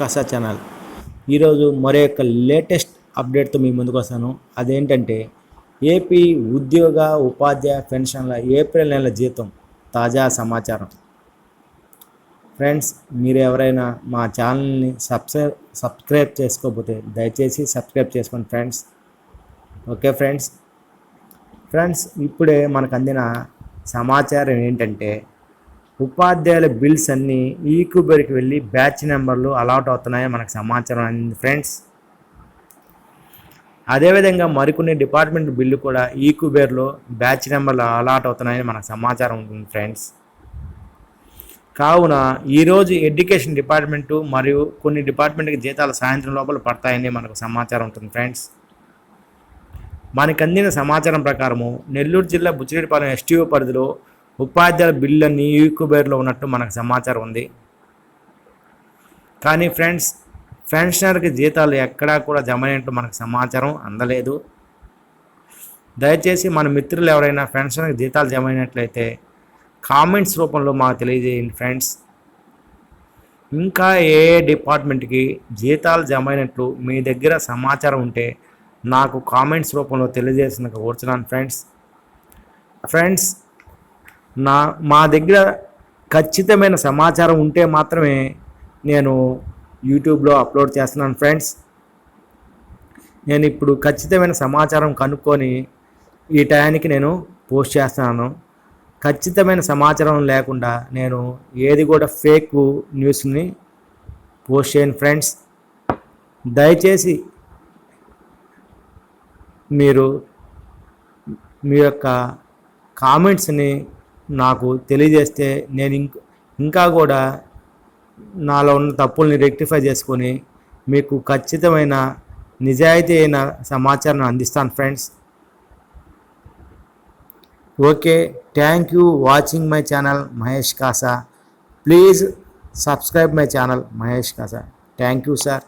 కసా channel. ఈరోజు మరో యొక్క లేటెస్ట్ అప్డేట్తో మీ ముందుకు వస్తాను. అదేంటంటే ఏపీ ఉద్యోగ ఉపాధ్యాయ పెన్షన్ల ఏప్రిల్ నెల జీతం తాజా సమాచారం. ఫ్రెండ్స్ మీరు ఎవరైనా మా ఛానల్ని సబ్స్క్రై సబ్స్క్రైబ్ చేసుకోకపోతే దయచేసి సబ్స్క్రైబ్ చేసుకోండి ఫ్రెండ్స్. Okay friends? ఫ్రెండ్స్ ఇప్పుడే మనకు అందిన సమాచారం ఏంటంటే ఉపాధ్యాయుల బిల్స్ అన్నీ ఈక్యూబర్కి వెళ్ళి బ్యాచ్ నెంబర్లు అలాట్ అవుతున్నాయని మనకు సమాచారం అందింది ఫ్రెండ్స్. అదేవిధంగా మరికొన్ని డిపార్ట్మెంట్ బిల్లు కూడా ఈక్యూబేర్లో బ్యాచ్ నెంబర్లు అలాట్ అవుతున్నాయని మనకు సమాచారం ఉంటుంది ఫ్రెండ్స్. కావున ఈరోజు ఎడ్యుకేషన్ డిపార్ట్మెంటు మరియు కొన్ని డిపార్ట్మెంట్కి జీతాలు సాయంత్రం లోపల పడతాయని మనకు సమాచారం ఉంటుంది ఫ్రెండ్స్. మనకు అందిన సమాచారం ప్రకారము నెల్లూరు జిల్లా బుచ్చిరెడ్డిపాలెం ఎస్టీఓ పరిధిలో ఉపాధ్యాయుల బిల్లులన్నీ ఈక్యూబేర్లో ఉన్నట్టు మనకు సమాచారం ఉంది. కానీ ఫ్రెండ్స్ పెన్షనర్కి జీతాలు ఎక్కడా కూడా జమ అయినట్టు మనకు సమాచారం అందలేదు. దయచేసి మన మిత్రులు ఎవరైనా పెన్షనర్కి జీతాలు జమ అయినట్లయితే కామెంట్స్ రూపంలో మాకు తెలియజేయండి ఫ్రెండ్స్. ఇంకా ఏ ఏ డిపార్ట్మెంట్కి జీతాలు జమ అయినట్లు మీ దగ్గర సమాచారం ఉంటే నాకు కామెంట్స్ రూపంలో తెలియజేసిన కోరుచున్నాను ఫ్రెండ్స్. ఫ్రెండ్స్ నా మా దగ్గర ఖచ్చితమైన సమాచారం ఉంటే మాత్రమే నేను యూట్యూబ్లో అప్లోడ్ చేస్తున్నాను ఫ్రెండ్స్. నేను ఇప్పుడు ఖచ్చితమైన సమాచారం కనుక్కొని ఈ టయానికి నేను పోస్ట్ చేస్తున్నాను. ఖచ్చితమైన సమాచారం లేకుండా నేను ఏది కూడా ఫేక్ న్యూస్ని పోస్ట్ చేయను ఫ్రెండ్స్. దయచేసి మీరు మీ యొక్క కామెంట్స్ని నాకు తెలియజేస్తే నేను ఇంక ఇంకా కూడా నాలో ఉన్న తప్పుల్ని రెక్టిఫై చేసుకొని మీకు ఖచ్చితమైన నిజాయితీ అయిన సమాచారం అందిస్తాను friends. Okay thank you watching my channel Mahesh Kasa. Please subscribe my channel Mahesh Kasa. Thank you sir.